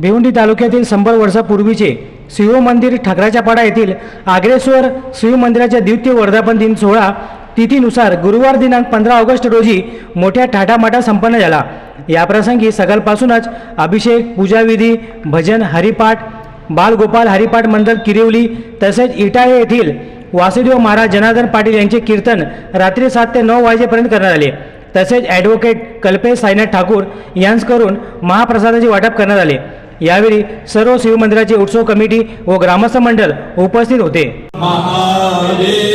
भिवंडी तालुक्यातील शंभर वर्षापूर्वीचे शिव मंदिर ठाकराच्या पाडा येथील आग्रेश्वर शिव मंदिराच्या द्वितीय वर्धापन दिन सोहळा तिथीनुसार गुरुवार दिनांक पंधरा ऑगस्ट रोजी मोठ्या ठाटामाटा संपन्न झाला. याप्रसंगी सकाळपासूनच अभिषेक पूजाविधी भजन हरिपाठ बालगोपाल हरिपाठ मंडळ किरिवली तसेच इटाळे येथील वासुदेव महाराज जनार्दन पाटील यांचे कीर्तन रात्री सात ते नऊ वाजेपर्यंत करण्यात आले. तसेच ॲडव्होकेट कल्पेश साईनाथ ठाकूर यांच्याकडून महाप्रसादाचे वाटप करण्यात आले. यावेळी सर्व शिवमंदिराचे उत्सव कमिटी व ग्रामस्थ मंडळ उपस्थित होते. महादेव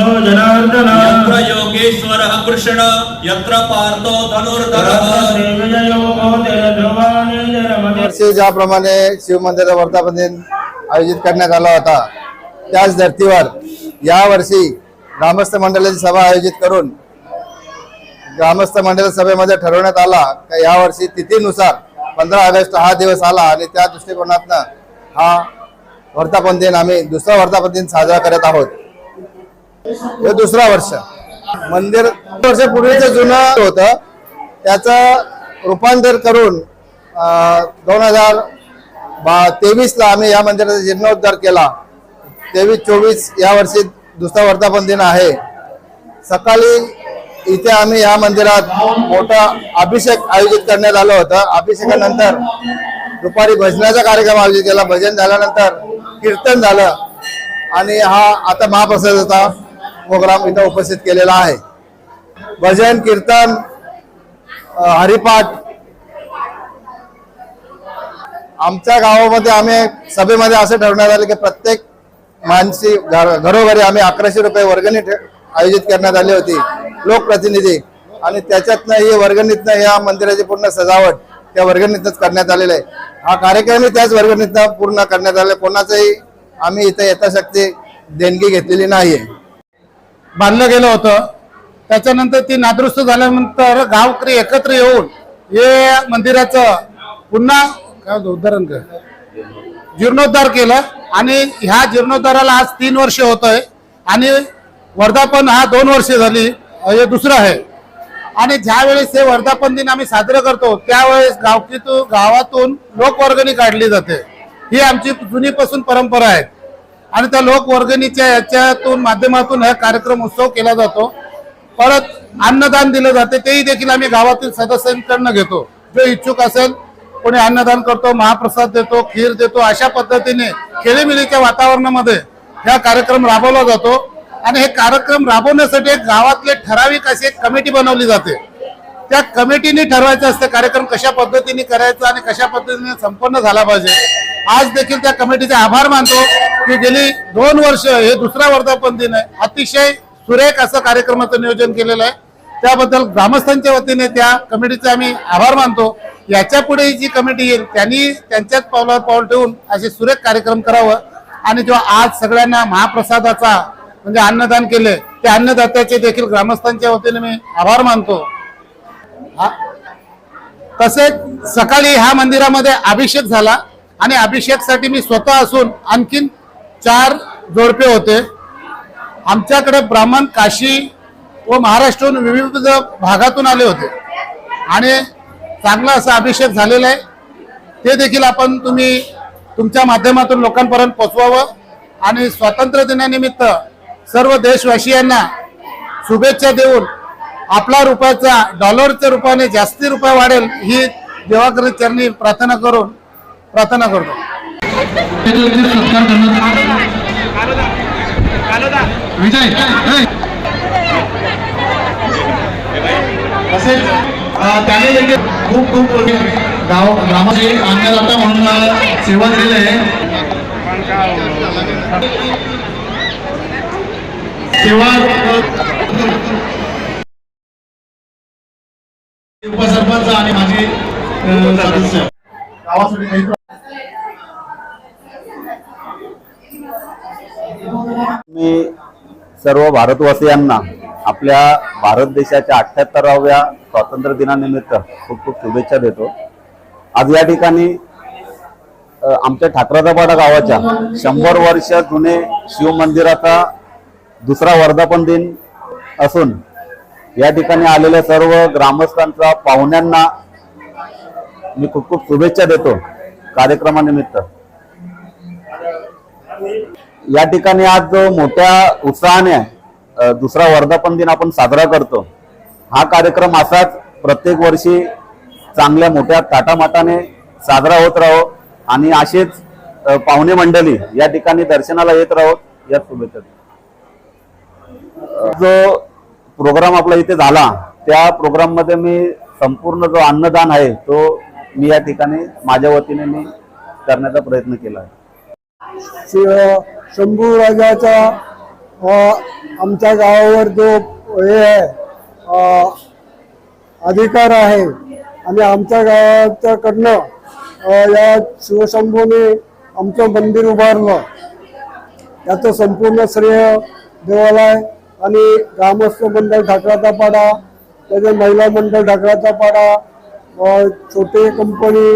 यत्र योगेश्वरः कृष्ण यत्र पार्थो धनुर्धरः। ज्याप्रमाणे शिवमंदिराचा वर्धापन दिन आयोजित करण्यात आला होता त्याच धर्तीवर यावर्षी ग्रामस्थ मंडळाची सभा आयोजित करून ग्रामस्थ मंडळ सभेमध्ये ठरवण्यात आला की यावर्षी तिथीनुसार पंधरा ऑगस्ट हा दिवस आला आणि त्या दृष्टिकोनातनं हा वर्धापन दिन आम्ही दुसरा वर्धापन दिन साजरा करत आहोत. हे दुसरा वर्ष. मंदिर वर्षापूर्वीचं जुनं होतं. त्याचं रूपांतर करून दोन हजार बा तेवीसला आम्ही या मंदिराचा जीर्णोद्धार केला. तेवीस चोवीस या वर्षी दुसरा वर्धापन दिन आहे. सकाळी इथे आम्ही या मंदिरात मोठा अभिषेक आयोजित करण्यात आलं होतं. अभिषेकानंतर दुपारी भजनाचा कार्यक्रम आयोजित केला. भजन झाल्यानंतर कीर्तन झालं. आणि हा आता महाप्रसाद होता. प्रोग्राम इथं उपस्थित केलेला आहे. भजन कीर्तन हरिपाठ. आमच्या गावामध्ये आम्ही सभेमध्ये असं ठरवण्यात आलं की प्रत्येक माणसी घरोघरी आम्ही अकराशे रुपये वर्गणी ठे- आयोजित करण्यात आली होती. लोकप्रतिनिधी. आणि त्याच्यातनं ही वर्गणीतनं या मंदिराची पूर्ण सजावट त्या वर्गणीतनंच करण्यात आलेलं आहे. हा कार्यक्रमही त्याच वर्गणीतनं पूर्ण करण्यात आलेला आहे. कोणाचंही आम्ही इथं यथाशक्ती देणगी घेतलेली नाहीये. बांधलं गेलं होतं. त्याच्यानंतर ती नादुरुस्त झाल्यानंतर गावकरी एकत्र येऊन हे मंदिराचं पुन्हा काय होतं, उदाहरण जीर्णोद्धार केलं आणि ह्या जीर्णोद्धाराला आज तीन वर्ष होत आहे आणि वर्धापन हा दोन वर्षे झाली हे दुसरं आहे. आणि ज्या वेळेस हे वर्धापन दिन आम्ही साजरं करतो त्यावेळेस गावकीतून गावातून लोकवर्गणी काढली जाते. ही आमची जुनीपासून परंपरा आहे. आणि त्या लोकवर्गणीच्या याच्यातून माध्यमातून हा कार्यक्रम उत्सव केला जातो. परत अन्नदान दिलं जाते तेही देखील आम्ही गावातील सदस्यांकडनं घेतो. जो इच्छुक असेल कोणी अन्नदान करतो महाप्रसाद देतो खीर देतो अशा पद्धतीने खेळीमिळीच्या वातावरणामध्ये हा कार्यक्रम राबवला जातो. आणि हे कार्यक्रम राबवण्यासाठी गावातले ठराविक अशी एक कमिटी बनवली जाते. त्या कमिटीने ठरवायचं असते कार्यक्रम कशा पद्धतीने करायचा आणि कशा पद्धतीने संपन्न झाला पाहिजे. आज देखील त्या कमिटीचे आभार मानतो. की गेली दोन वर्ष हे दुसरा वर्धापन दिन आहे. अतिशय सुरेख असं कार्यक्रमाचं नियोजन केलेलं आहे. त्याबद्दल ग्रामस्थांच्या वतीने त्या कमिटीचे आम्ही आभार मानतो. याच्यापुढे जी कमिटी येईल त्यांनी त्यांच्याच पावलावर पाऊल ठेवून असे सुरेख कार्यक्रम करावं. आणि जो आज सगळ्यांना महाप्रसादाचा म्हणजे अन्नदान केले त्या अन्नदात्याचे देखील ग्रामस्थांच्या वतीने मी आभार मानतो. तसेच सकाळी ह्या मंदिरामध्ये अभिषेक झाला. आणि अभिषेकसाठी मी स्वतः असून आणखीन चार जोडपे होते. आमच्याकडे ब्राह्मण काशी व महाराष्ट्राहून विविध भागातून आले होते. आणि चांगला असा अभिषेक झालेला आहे. ते देखील आपण तुम्ही तुमच्या माध्यमातून लोकांपर्यंत पोचवावं आणि स्वातंत्र्य दिनानिमित्त सर्व देशवासियांना शुभेच्छा देऊन आपला रुपयाचा डॉलरच्या रूपाने जास्ती रुपये वाढेल ही देवाकरी चरणी प्रार्थना करून प्रार्थना करतो. सत्कार करणार. विजय तसेच त्याने देखील खूप खूप गाव ग्रामाचे अन्नदाता म्हणून सेवा दिलेली आहे. सेवा उपसरपंच आणि माझे सदस्य. गावासाठी मी सर्व भारतवासियांना आपल्या भारत देशाच्या अठ्याहत्तराव्या स्वातंत्र्य दिनानिमित्त खूप खूप शुभेच्छा देतो. आज या ठिकाणी आमच्या ठाकराजापाडा गावाच्या शंभर वर्ष जुने शिवमंदिराचा दुसरा वर्धापन दिन असून या ठिकाणी आलेल्या सर्व ग्रामस्थांचा पाहुण्यांना मी खूप खूप शुभेच्छा देतो कार्यक्रमानिमित्त. या ठिकाणी आज जो मोठ्या उत्साहाने दुसरा वर्धापन दिन आपण साजरा करतो. हा कार्यक्रम असाच प्रत्येक वर्षी चांगल्या मोठ्या ताटामाटाने साजरा होत राहो आणि असेच पाहुणे मंडळी या ठिकाणी दर्शनाला येत राहो या शुभेच्छा जो प्रोग्राम आपला इथे झाला त्या प्रोग्राममध्ये मी संपूर्ण जो अन्नदान आहे तो मी या ठिकाणी माझ्या वतीने मी करण्याचा प्रयत्न केला आहे. शंभू राजाचा आमच्या गावावर जो हे आहे अधिकार आहे आणि आमच्या गावाच्याकडनं या शिवशंभूने आमचं मंदिर उभारलं. याचं संपूर्ण श्रेय देवाला आहे आणि ग्रामस्थ मंडळ ठाकराचा पाडा त्याचे महिला मंडळ ठाकराचा पाडा छोटे कंपनी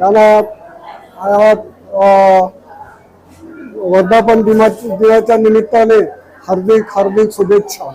यांना वर्धापन दिनाच्या निमित्ताने हार्दिक हार्दिक शुभेच्छा.